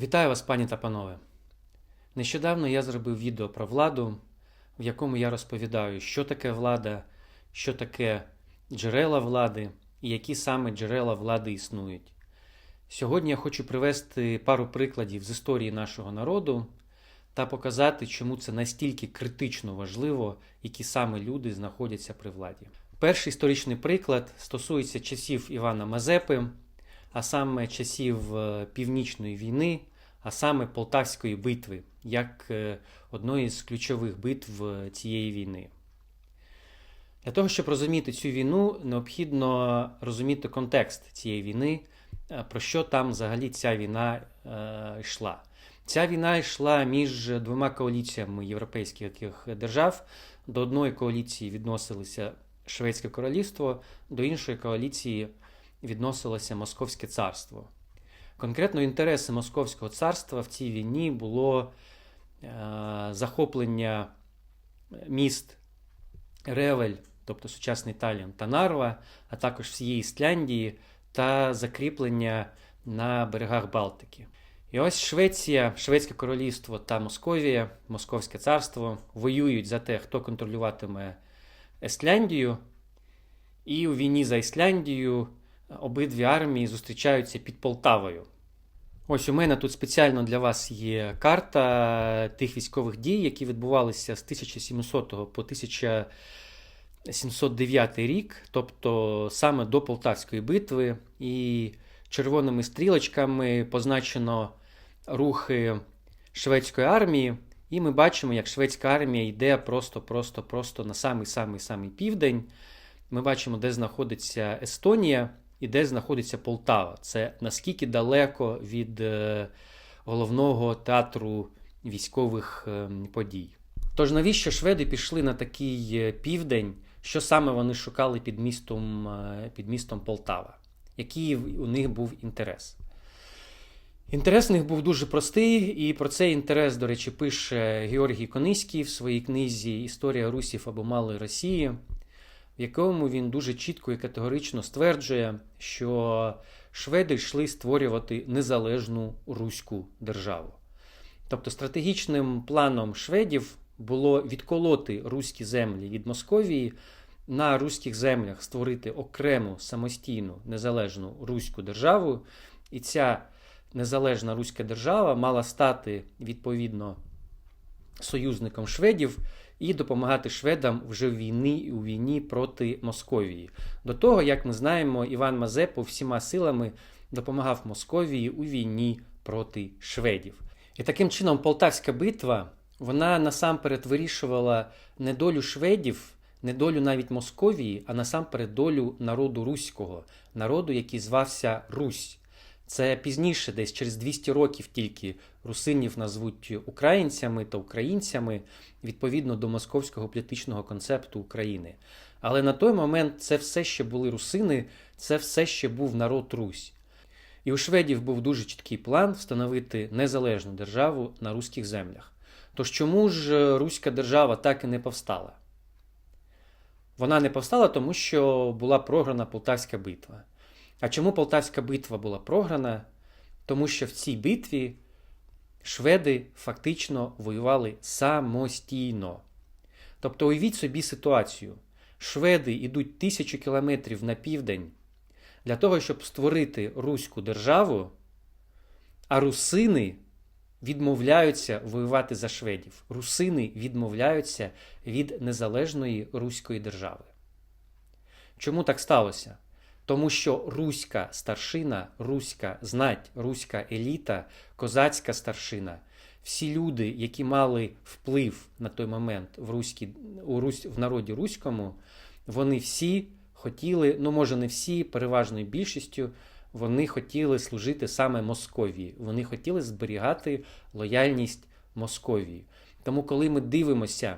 Вітаю вас, пані та панове. Нещодавно я зробив відео про владу, в якому я розповідаю, що таке влада, що таке джерела влади і які саме джерела влади існують. Сьогодні я хочу привести пару прикладів з історії нашого народу та показати, чому це настільки критично важливо, які саме люди знаходяться при владі. Перший історичний приклад стосується часів Івана Мазепи, а саме часів е, Північної війни, а саме Полтавської битви, як е, одної з ключових битв е, цієї війни. Для того, щоб розуміти цю війну, необхідно розуміти контекст цієї війни, про що там взагалі ця війна йшла. Ця війна йшла між двома коаліціями європейських держав. До одної коаліції відносилися Шведське королівство, до іншої коаліції відносилося Московське царство. Конкретно інтереси Московського царства в цій війні було е, захоплення міст Ревель, тобто сучасний Талін та Нарва, а також всієї Ісляндії та закріплення на берегах Балтики. І ось Швеція, Шведське королівство та Московія, Московське царство воюють за те, хто контролюватиме Естляндію. І у війні за Ісляндію обидві армії зустрічаються під Полтавою. Ось у мене тут спеціально для вас є карта тих військових дій, які відбувалися з 1700 по 1709 рік, тобто саме до Полтавської битви, і червоними стрілочками позначено рухи шведської армії. І ми бачимо, як шведська армія йде просто-просто-просто на самий-самий-самий південь. Ми бачимо, де знаходиться Естонія і де знаходиться Полтава. Це наскільки далеко від е, головного театру військових е, подій. Тож навіщо шведи пішли на такий е, південь, що саме вони шукали під містом, під містом Полтава? Який у них був інтерес? Інтерес у них був дуже простий, і про цей інтерес, до речі, пише Георгій Кониський в своїй книзі Історія Русів або Малої Росії в якому він дуже чітко і категорично стверджує, що шведи йшли створювати незалежну руську державу. Тобто стратегічним планом шведів було відколоти руські землі від Московії, на руських землях створити окрему самостійну незалежну руську державу, і ця незалежна руська держава мала стати відповідно союзником шведів і допомагати шведам вже в війні у війні проти Московії. До того, як ми знаємо, Іван Мазепа всіма силами допомагав Московії у війні проти шведів. І таким чином Полтавська битва вона насамперед вирішувала не долю шведів, не долю навіть Московії, а насамперед долю народу руського, народу, який звався Русь. Це пізніше, десь через 200 років тільки русинів назвуть українцями та українцями відповідно до московського політичного концепту України. Але на той момент це все ще були русини, це все ще був народ Русь. І у шведів був дуже чіткий план встановити незалежну державу на руських землях. Тож чому ж Руська держава так і не повстала? Вона не повстала, тому що була програна Полтавська битва. А чому Полтавська битва була програна? Тому що в цій битві шведи фактично воювали самостійно. Тобто, уявіть собі ситуацію: шведи йдуть тисячу кілометрів на південь для того, щоб створити Руську державу, а русини відмовляються воювати за шведів. Русини відмовляються від незалежної Руської держави. Чому так сталося? Тому що руська старшина, руська знать, руська еліта, козацька старшина, всі люди, які мали вплив на той момент в руській, у Русь, в народі руському, вони всі хотіли, ну може не всі, переважною більшістю, вони хотіли служити саме Московії. Вони хотіли зберігати лояльність Московії. Тому, коли ми дивимося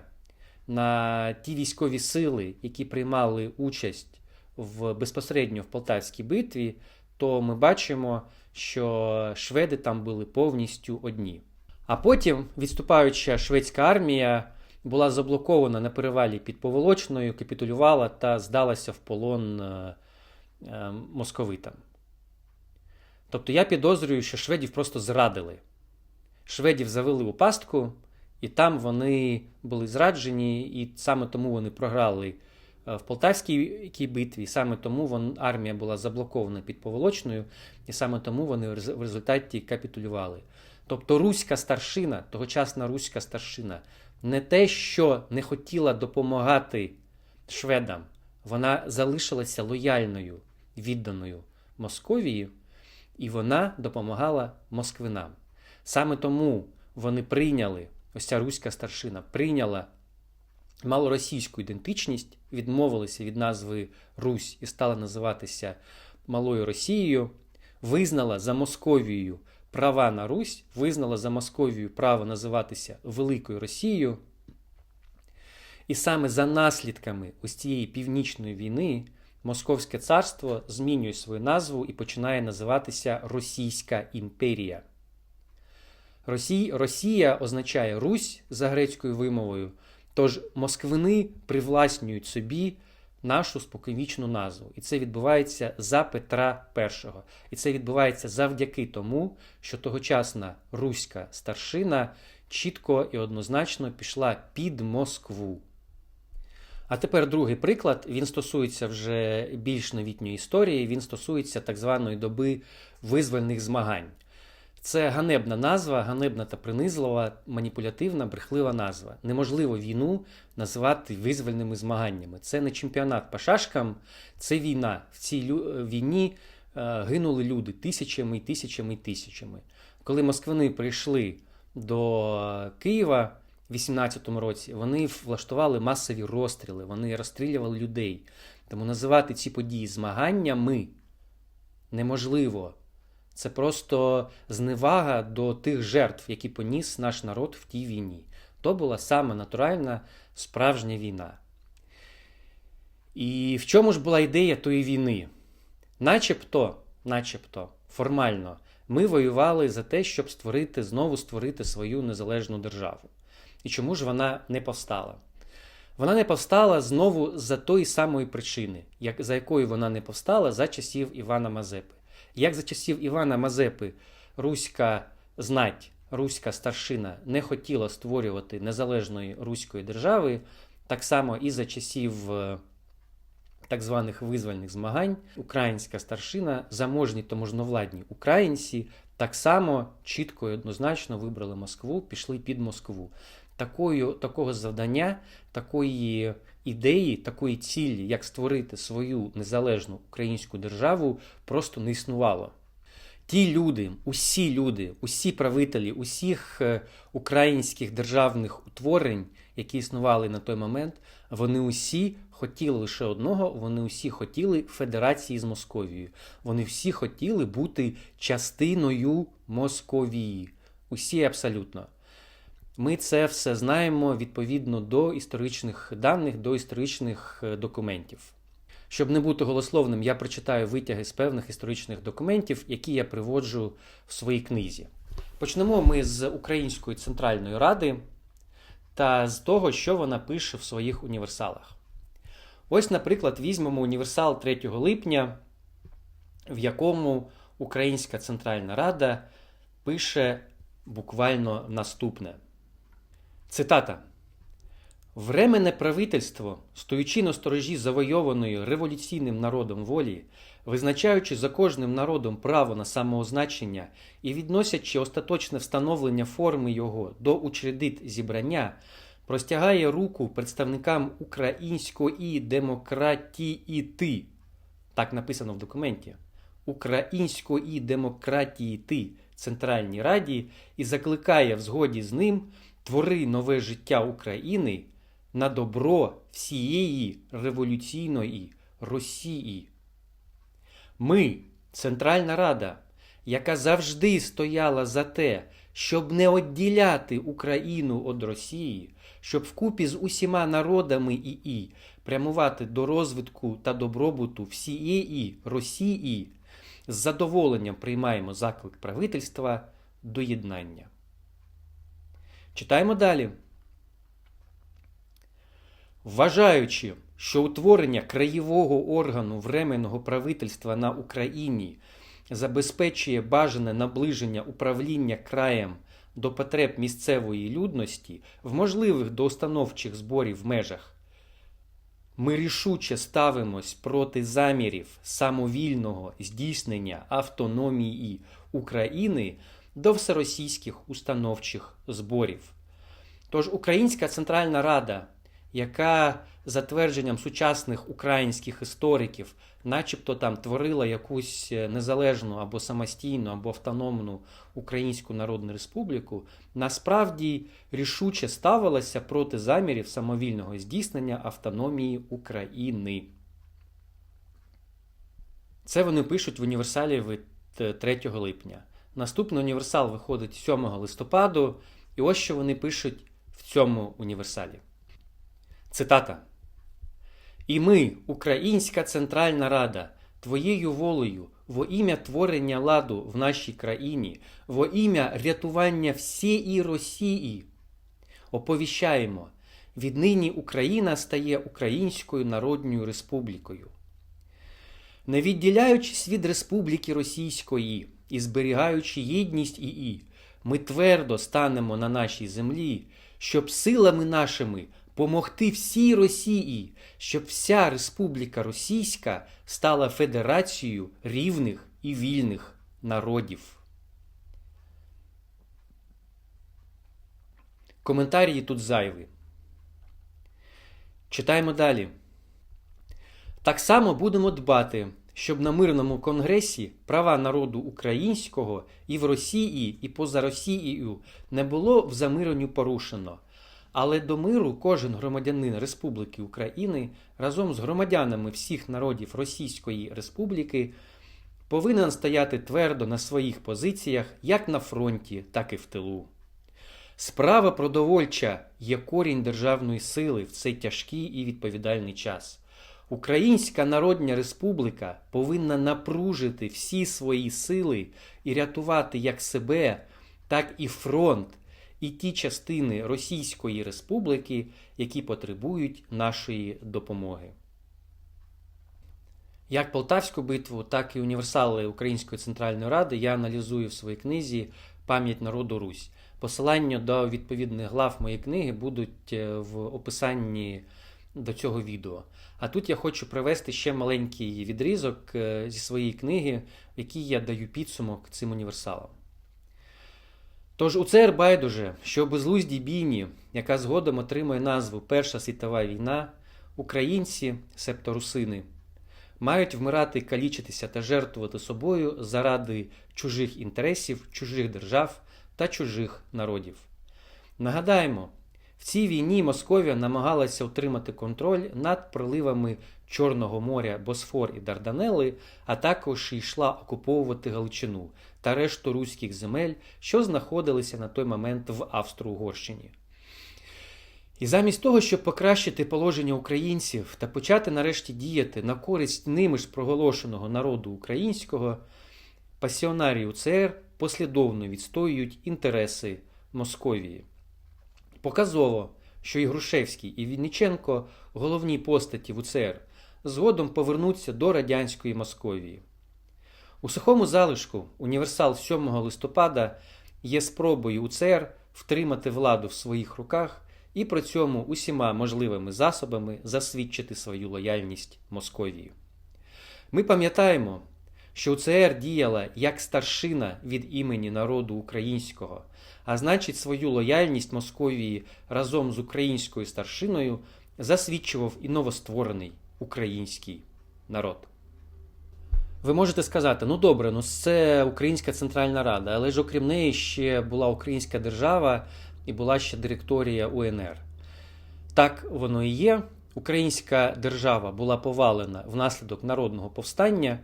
на ті військові сили, які приймали участь в безпосередньо в Полтавській битві, то ми бачимо, що шведи там були повністю одні. А потім відступаюча шведська армія була заблокована на перевалі під Поволочною, капітулювала та здалася в полон е, е, московитам. Тобто я підозрюю, що шведів просто зрадили. шведів завели у пастку, і там вони були зраджені, і саме тому вони програли в Полтавській битві, саме тому вон, армія була заблокована під Поволочною, і саме тому вони в результаті капітулювали. Тобто руська старшина, тогочасна руська старшина, не те, що не хотіла допомагати шведам, вона залишилася лояльною, відданою Московії, і вона допомагала москвинам. Саме тому вони прийняли, ось ця руська старшина прийняла малоросійську ідентичність, відмовилися від назви Русь і стала називатися Малою Росією, визнала за Московією права на Русь, визнала за Московією право називатися Великою Росією. І саме за наслідками ось цієї північної війни Московське царство змінює свою назву і починає називатися Російська імперія. Росія означає Русь за грецькою вимовою, тож москвини привласнюють собі нашу споконвічну назву. І це відбувається за Петра І. І це відбувається завдяки тому, що тогочасна руська старшина чітко і однозначно пішла під Москву. А тепер другий приклад. Він стосується вже більш новітньої історії. Він стосується так званої доби визвольних змагань. Це ганебна назва, ганебна та принизлива, маніпулятивна, брехлива назва. Неможливо війну називати визвольними змаганнями. Це не чемпіонат по шашкам, це війна. В цій лю- війні е, гинули люди тисячами і тисячами і тисячами. Коли москвини прийшли до Києва в 18-му році, вони влаштували масові розстріли, вони розстрілювали людей. Тому називати ці події змаганнями неможливо. Це просто зневага до тих жертв, які поніс наш народ в тій війні. То була саме натуральна справжня війна. І в чому ж була ідея тої війни? Начебто, начебто, формально, ми воювали за те, щоб створити, знову створити свою незалежну державу. І чому ж вона не повстала? Вона не повстала знову за тої самої причини, як, за якою вона не повстала за часів Івана Мазепи. Як за часів Івана Мазепи руська знать, руська старшина не хотіла створювати незалежної руської держави, так само і за часів е, так званих визвольних змагань українська старшина, заможні та можновладні українці так само чітко і однозначно вибрали Москву, пішли під Москву. Такою, такого завдання, такої ідеї, такої цілі, як створити свою незалежну українську державу, просто не існувало. Ті люди, усі люди, усі правителі, усіх е, українських державних утворень, які існували на той момент, вони усі хотіли лише одного, вони усі хотіли федерації з Московією. Вони всі хотіли бути частиною Московії. Усі абсолютно. Ми це все знаємо відповідно до історичних даних, до історичних е, документів. Щоб не бути голословним, я прочитаю витяги з певних історичних документів, які я приводжу в своїй книзі. Почнемо ми з Української центральної ради та з того, що вона пише в своїх універсалах. Ось, наприклад, візьмемо універсал 3 липня, в якому Українська Центральна Рада пише буквально наступне. Цитата. Временне правительство, стоючи на сторожі завойованої революційним народом волі, визначаючи за кожним народом право на самоозначення і відносячи остаточне встановлення форми його до учредит зібрання, простягає руку представникам української демократії ти. Так написано в документі. Української демократії ти Центральній Раді і закликає в згоді з ним твори нове життя України на добро всієї революційної Росії. Ми, Центральна Рада, яка завжди стояла за те, щоб не відділяти Україну від Росії, щоб вкупі з усіма народами ІІ прямувати до розвитку та добробуту всієї Росії, з задоволенням приймаємо заклик правительства до єднання. Читаємо далі. Вважаючи, що утворення краєвого органу временного правительства на Україні забезпечує бажане наближення управління краєм до потреб місцевої людності в можливих до установчих зборів межах. Ми рішуче ставимось проти замірів самовільного здійснення автономії України до всеросійських установчих зборів. Тож Українська Центральна Рада, яка за твердженням сучасних українських істориків, начебто там творила якусь незалежну або самостійну, або автономну Українську Народну Республіку, насправді рішуче ставилася проти замірів самовільного здійснення автономії України. Це вони пишуть в універсалі від 3 липня. Наступний універсал виходить 7 листопаду, і ось що вони пишуть в цьому універсалі. Цитата. І ми, Українська Центральна Рада, Твоєю волею, во ім'я творення ладу в нашій країні, во ім'я рятування всієї Росії, оповіщаємо, віднині Україна стає Українською Народною Республікою. Не відділяючись від Республіки Російської і зберігаючи єдність її, ми твердо станемо на нашій землі, щоб силами нашими помогти всій Росії, щоб вся Республіка Російська стала федерацією рівних і вільних народів. Коментарі тут зайві. Читаємо далі. Так само будемо дбати, щоб на мирному конгресі права народу українського і в Росії, і поза Росією не було в замиренню порушено. Але до миру кожен громадянин Республіки України разом з громадянами всіх народів Російської Республіки повинен стояти твердо на своїх позиціях як на фронті, так і в тилу. Справа продовольча є корінь державної сили в цей тяжкий і відповідальний час. Українська Народна Республіка повинна напружити всі свої сили і рятувати як себе, так і фронт, і ті частини Російської Республіки, які потребують нашої допомоги. Як Полтавську битву, так і універсали Української центральної ради я аналізую в своїй книзі Пам'ять народу Русь. Посилання до відповідних глав моєї книги будуть е, в описанні до цього відео. А тут я хочу привести ще маленький відрізок е, зі своєї книги, в якій я даю підсумок цим універсалам. Тож у ЦР байдуже, що у безлуздій бійні, яка згодом отримує назву Перша світова війна, українці, себто русини, мають вмирати, калічитися та жертвувати собою заради чужих інтересів, чужих держав та чужих народів. Нагадаємо, в цій війні Московія намагалася отримати контроль над проливами Чорного моря, Босфор і Дарданели, а також йшла окуповувати Галичину та решту руських земель, що знаходилися на той момент в Австро-Угорщині. І замість того, щоб покращити положення українців та почати нарешті діяти на користь ними ж проголошеного народу українського, пасіонарії УЦР послідовно відстоюють інтереси Московії. Показово, що і Грушевський, і Вінниченко, головні постаті в УЦР, згодом повернуться до радянської Московії. У сухому залишку універсал 7 листопада є спробою УЦР втримати владу в своїх руках і при цьому усіма можливими засобами засвідчити свою лояльність Московії. Ми пам'ятаємо, що УЦР діяла як старшина від імені народу українського, а значить, свою лояльність Московії разом з українською старшиною засвідчував і новостворений український народ. Ви можете сказати, ну добре, ну це Українська Центральна Рада, але ж окрім неї ще була Українська держава і була ще директорія УНР. Так воно і є. Українська держава була повалена внаслідок народного повстання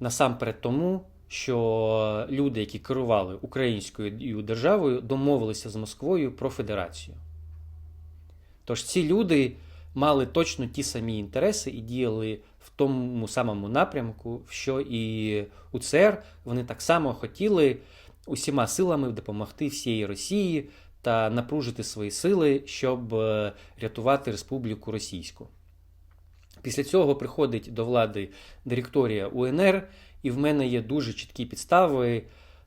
насамперед тому, що люди, які керували українською державою, домовилися з Москвою про федерацію. Тож ці люди мали точно ті самі інтереси і діяли в тому самому напрямку, що і УЦР вони так само хотіли усіма силами допомогти всієї Росії та напружити свої сили, щоб е, рятувати Республіку Російську. Після цього приходить до влади директорія УНР, і в мене є дуже чіткі підстави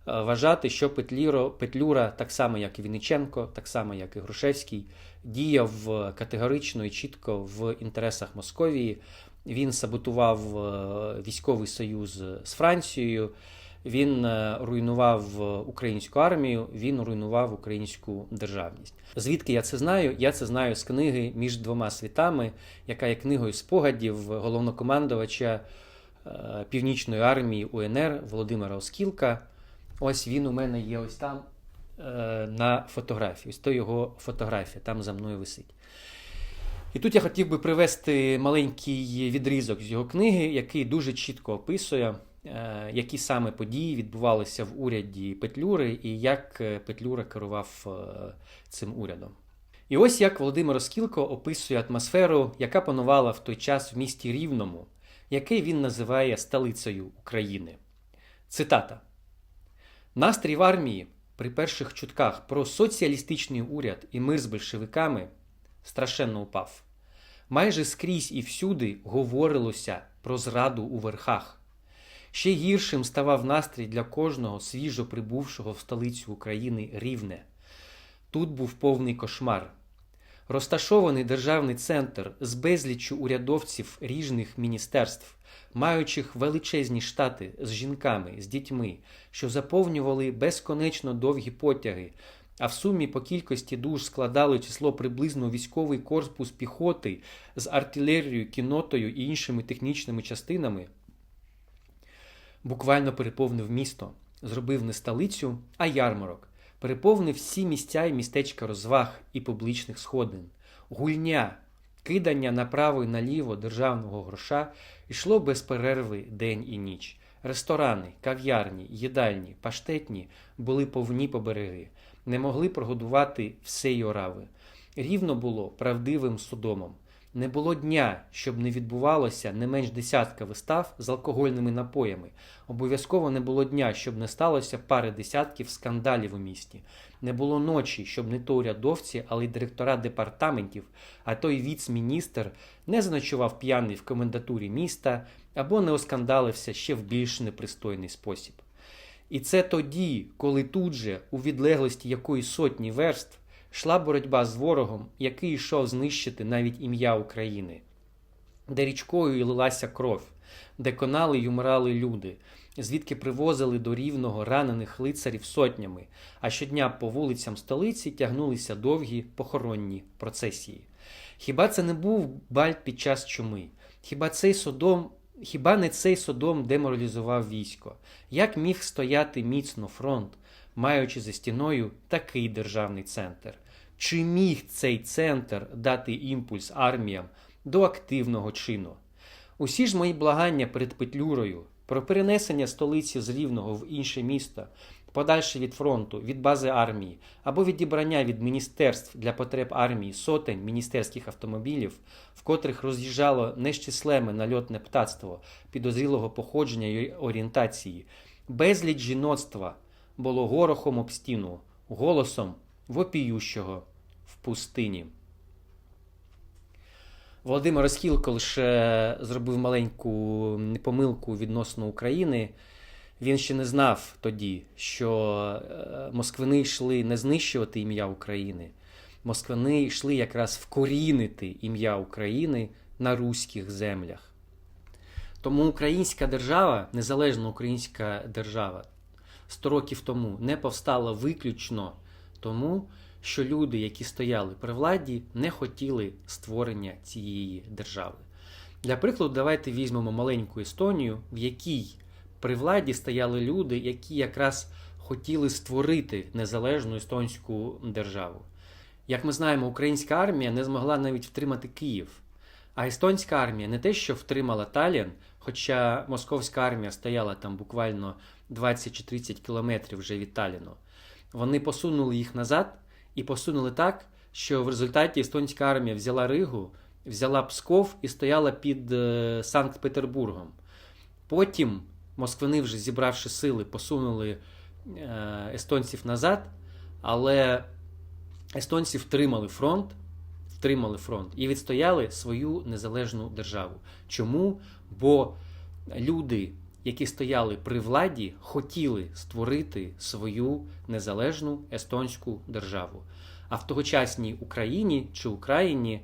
вважати, що Петліро Петлюра, так само як і Вінниченко, так само як і Грушевський, діяв е, категорично і чітко в інтересах Московії. Він саботував е, військовий союз з Францією, він е, руйнував е, українську армію, він руйнував українську державність. Звідки я це знаю? Я це знаю з книги Між двома світами, яка є книгою спогадів головнокомандувача е, Північної армії УНР Володимира Оскілка. Ось він у мене є ось там на фотографії. Ось то його фотографія, там за мною висить. І тут я хотів би привести маленький відрізок з його книги, який дуже чітко описує, які саме події відбувалися в уряді Петлюри і як е, Петлюра керував е, цим урядом. І ось як Володимир Оскілко описує атмосферу, яка панувала в той час в місті Рівному, який він називає столицею України. Цитата. Настрій в армії при перших чутках про соціалістичний уряд і мир з большевиками страшенно упав. Майже скрізь і всюди говорилося про зраду у верхах. Ще гіршим ставав настрій для кожного свіжо прибувшого в столицю України рівне. Тут був повний кошмар. Розташований державний центр з безліччю урядовців ріжних міністерств, маючих величезні штати з жінками, з дітьми, що заповнювали безконечно довгі потяги, а в сумі по кількості душ складали число приблизно військовий корпус піхоти з артилерією, кінотою і іншими технічними частинами, буквально переповнив місто, зробив не столицю, а ярмарок, переповнив всі місця і містечка розваг і публічних сходин, гульня. Кидання направо і наліво державного гроша йшло без перерви день і ніч. Ресторани, кав'ярні, їдальні, паштетні були повні по береги, не могли прогодувати всієї орави. Рівно було правдивим судомом. Не було дня, щоб не відбувалося не менш десятка вистав з алкогольними напоями. Обов'язково не було дня, щоб не сталося пари десятків скандалів у місті. Не було ночі, щоб не то урядовці, але й директора департаментів, а той віц-міністр не заночував п'яний в комендатурі міста або не оскандалився ще в більш непристойний спосіб. І це тоді, коли тут же, у відлеглості якоїсь сотні верств, йшла боротьба з ворогом, який йшов знищити навіть ім'я України, де річкою лилася кров, де конали й умирали люди, звідки привозили до рівного ранених лицарів сотнями, а щодня по вулицям столиці тягнулися довгі похоронні процесії. Хіба це не був бальт під час чуми? Хіба цей содом Хіба не цей Содом деморалізував військо? Як міг стояти міцно фронт, маючи за стіною такий державний центр? Чи міг цей центр дати імпульс арміям до активного чину? Усі ж мої благання перед Петлюрою про перенесення столиці з Рівного в інше місто, подальше від фронту, від бази армії або відібрання від міністерств для потреб армії сотень міністерських автомобілів, в котрих роз'їжджало нещислеме нальотне птацтво підозрілого походження й орієнтації, безліч жіноцтва було горохом об стіну, голосом вопіющого пустині. Володимир Оскілко лише зробив маленьку помилку відносно України. Він ще не знав тоді, що е, москвини йшли не знищувати ім'я України. Москвини йшли якраз вкорінити ім'я України на руських землях. Тому українська держава, незалежна українська держава, 100 років тому не повстала виключно тому, що люди, які стояли при владі, не хотіли створення цієї держави. Для прикладу, давайте візьмемо маленьку Естонію, в якій при владі стояли люди, які якраз хотіли створити незалежну естонську державу. Як ми знаємо, українська армія не змогла навіть втримати Київ. А естонська армія не те, що втримала Талін, хоча московська армія стояла там буквально 20 чи 30 кілометрів вже від Таліну. Вони посунули їх назад і посунули так, що в результаті естонська армія взяла Ригу, взяла Псков і стояла під е, Санкт-Петербургом. Потім москвини, вже зібравши сили, посунули е, естонців назад, але естонці втримали фронт, втримали фронт і відстояли свою незалежну державу. Чому? Бо люди які стояли при владі, хотіли створити свою незалежну естонську державу. А в тогочасній Україні чи Україні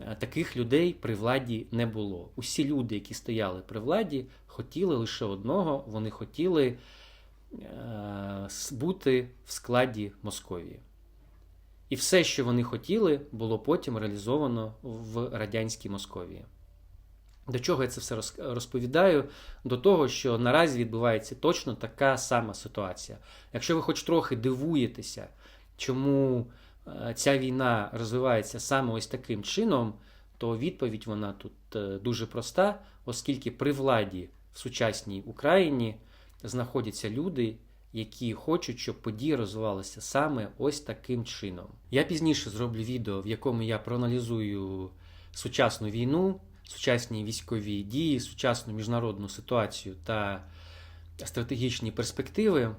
е, таких людей при владі не було. Усі люди, які стояли при владі, хотіли лише одного: вони хотіли е, бути в складі Московії. І все, що вони хотіли, було потім реалізовано в радянській Московії. До чого я це все розповідаю? До того, що наразі відбувається точно така сама ситуація. Якщо ви хоч трохи дивуєтеся, чому е, ця війна розвивається саме ось таким чином, то відповідь вона тут е, дуже проста, оскільки при владі в сучасній Україні знаходяться люди, які хочуть, щоб події розвивалися саме ось таким чином. Я пізніше зроблю відео, в якому я проаналізую сучасну війну, сучасні військові дії, сучасну міжнародну ситуацію та стратегічні перспективи.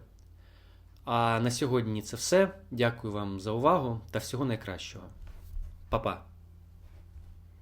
А на сьогодні це все. Дякую вам за увагу та всього найкращого. Па-па!